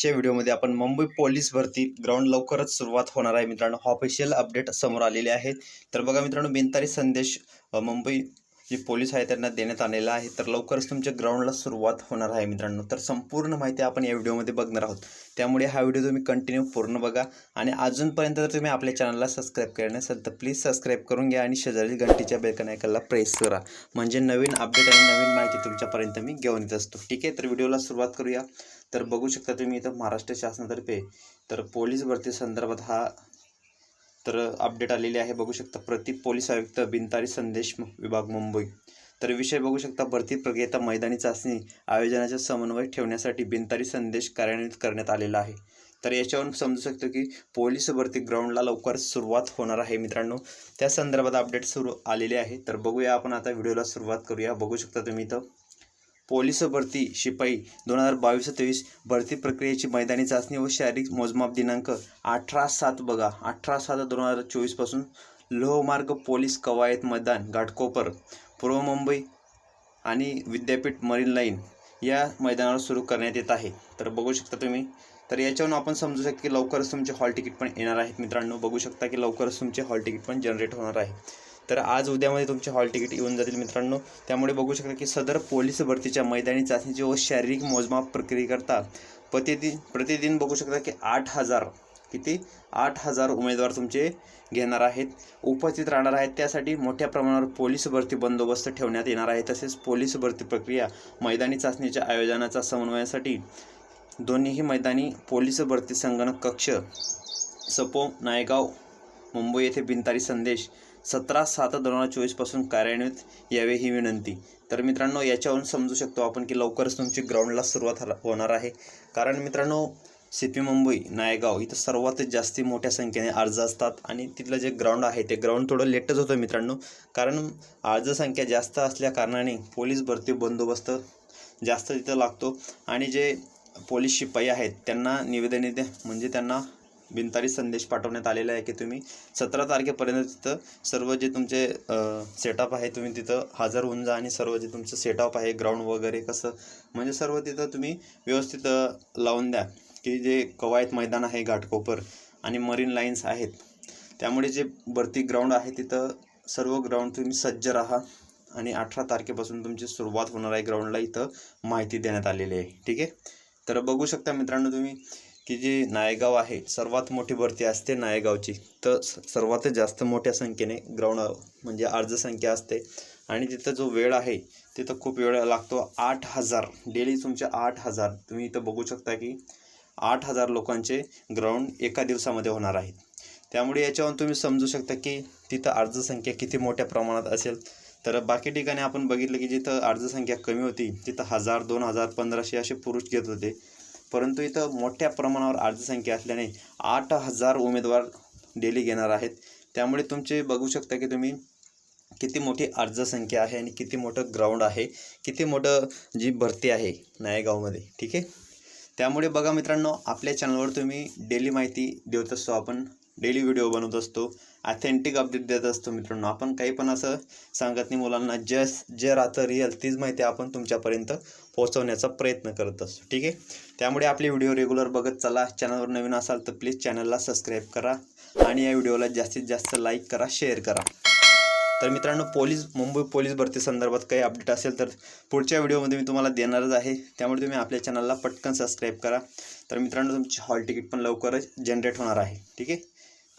आजच्या व्हिडिओमध्ये आपण मुंबई पोलीस भरती ग्राउंड लवकरच सुरुवात होणार आहे मित्रांनो. ऑफिशियल अपडेट समोर आलेले आहेत. तर बघा मित्रांनो बिनतारी संदेश मुंबई जे पोलीस आहे त्यांना देण्यात आलेला आहे. तर लवकरच तुमच्या ग्राउंडला सुरुवात होणार आहे मित्रांनो. तर संपूर्ण माहिती आपण या व्हिडिओमध्ये बघणार आहोत. त्यामुळे हा व्हिडिओ तुम्ही कंटिन्यू पूर्ण बघा. आणि अजूनपर्यंत जर तुम्ही आपल्या चॅनलला सबस्क्राईब केलं नसेल तर प्लीज सबस्क्राईब करून घ्या आणि शेजारी घंटीच्या बेलकन आयकनला प्रेस करा. म्हणजे नवीन अपडेट आणि नवीन माहिती तुमच्यापर्यंत मी घेऊन येत असतो. ठीक आहे? तर व्हिडिओला सुरुवात करूया. तर बघू शकता तुम्ही इथं महाराष्ट्र शासनातर्फे तर पोलीस भरती संदर्भात हा तर अपडेट आलेली आहे. बघू शकता प्रतीक पोलीस आयुक्त बिनतारी संदेश विभाग मुंबई. तर विषय बघू शकता भरती प्रक्रियेचा मैदानी चाचणी आयोजनाचा समन्वय ठेवण्यासाठी बिनतारी संदेश कार्यान्वित करण्यात आलेला आहे. तर याच्यावरून समजू शकतो की पोलीस भरती ग्राउंडला लवकर सुरुवात होणार आहे मित्रांनो. त्या संदर्भात अपडेट सुरू आलेले आहे. तर बघूया आपण आता व्हिडिओला सुरुवात करूया. बघू शकता तुम्ही इथं. पोलीस भरती शिपाई दोन हजार बावीस तेवीस भरती प्रक्रियेची मैदानी चाचणी व शारीरिक मोजमाप दिनांक अठरा सात बघा. अठरा सात दोन हजार चोवीसपासून लोहमार्ग पोलीस कवायत मैदान घाटकोपर पूर्व मुंबई आणि विद्यापीठ मरीन लाईन या मैदानावर सुरू करण्यात येत आहे. तर बघू शकता तुम्ही. तर याच्यावरून आपण समजू शकतो की लवकरच तुमचे हॉल तिकीट पण येणार आहेत मित्रांनो बघू शकता की लवकरच तुमचे हॉल तिकीट पण जनरेट होणार आहे. तर आज उद्यामध्ये तुमचे हॉल तिकीट येऊन जातील मित्रांनो. त्यामुळे बघू शकता की सदर पोलीस भरतीच्या मैदानी चाचणीची व शारीरिक मोजमाप प्रक्रियेकरता प्रतिदिन प्रतिदिन बघू शकता की आठ हजार किती? आठ हजार उमेदवार तुमचे घेणार आहेत. उपस्थित राहणार आहेत. त्यासाठी मोठ्या प्रमाणावर पोलीस भरती बंदोबस्त ठेवण्यात येणार आहे. तसेच पोलीस भरती प्रक्रिया मैदानी चाचणीच्या आयोजनाचा समन्वयासाठी दोन्हीही मैदानी पोलीस भरती संगणक कक्ष सपो नायगाव मुंबई येथे बिनतारी संदेश सतरा सात दोन हजार चोवीसपासून कार्यान्वित यावे ही विनंती. तर मित्रांनो याच्यावरून समजू शकतो आपण की लवकरच तुमची ग्राउंडला सुरुवात होणार आहे. कारण मित्रांनो सी पी मुंबई नायगाव इथं सर्वात जास्ती मोठ्या संख्येने अर्ज असतात आणि तिथलं जे ग्राउंड आहे ते ग्राउंड थोडं लेटच होतं मित्रांनो. कारण अर्ज संख्या जास्त असल्या कारणाने पोलीस भरती बंदोबस्त जास्त तिथं लागतो. आणि जे पोलीस शिपाई आहेत त्यांना निवेदन येते. म्हणजे त्यांना बिनतारी संदेश पाठवण्यात आलेला आहे की तुम्ही सतरा तारखेपर्यंत तिथं सर्व जे तुमचे सेटअप आहे तुम्ही तिथं हजर होऊन जा आणि सर्व जे तुमचं सेटअप आहे ग्राउंड वगैरे कसं म्हणजे सर्व तिथं तुम्ही व्यवस्थित लावून द्या. की जे कवायत मैदान आहे घाटकोपर आणि मरीन लाईन्स आहेत त्यामुळे जे भरती ग्राउंड आहे तिथं सर्व ग्राउंड तुम्ही सज्ज राहा आणि अठरा तारखेपासून तुमची सुरुवात होणार आहे ग्राउंडला इथं माहिती देण्यात आलेली आहे. ठीक आहे? तर बघू शकता मित्रांनो तुम्ही की जी नायगाव आहे सर्वात मोठी भरती असते नायगावची. तर स- सर्वात जास्त मोठ्या संख्येने ग्राउंड म्हणजे अर्ज संख्या असते. आणि तिथं जो वेळ आहे तिथं खूप वेळ लागतो. आठ हजार डेली तुमचे आठ हजार. तुम्ही इथं बघू शकता की आठ हजार लोकांचे ग्राउंड एका दिवसामध्ये होणार आहेत त्यामुळे याच्यावरून तुम्ही समजू शकता की तिथं अर्जसंख्या किती मोठ्या प्रमाणात असेल. तर बाकी ठिकाणी आपण बघितलं की जिथं अर्जसंख्या कमी होती तिथं हजार दोन हजार पंधराशे असे पुरुष घेत होते. परंतु इथं मोठ्या प्रमाणावर अर्जसंख्या असल्याने आठ हजार उमेदवार डेली घेणार आहेत. त्यामुळे तुमचे बघू शकता की तुम्ही किती मोठी अर्जसंख्या आहे आणि किती मोठं ग्राउंड आहे. किती मोठं जी भरती आहे नायगावमध्ये ठीक आहे? त्यामुळे बघा मित्रांनो आपल्या चॅनलवर तुम्ही डेली माहिती देत असतो आपण. डेली व्हिडिओ बनवत असतो. ॲथेंटिक अपडेट देत असतो मित्रांनो. आपण काही पण असं सांगत नाही मुलांना. जस जे राहतं रिअल तीच माहिती आपण तुमच्यापर्यंत पोहोचवण्याचा प्रयत्न करत असतो. ठीक आहे? त्यामुळे आपले व्हिडिओ रेग्युलर बघत चला. चॅनलवर नवीन असाल तर प्लीज चॅनलला सबस्क्राईब करा. आणि या व्हिडिओला जास्तीत जास्त लाईक करा शेअर करा. तर मित्रांनो पोलीस मुंबई पोलीस भरती संदर्भात काही अपडेट असेल तर पुढच्या व्हिडिओमध्ये मी तुम्हाला देणारच आहे. त्यामुळे तुम्ही आपल्या चॅनलला पटकन सबस्क्राईब करा. तर मित्रांनो तुमची हॉल तिकीट पण लवकरच जनरेट होणार आहे. ठीक आहे?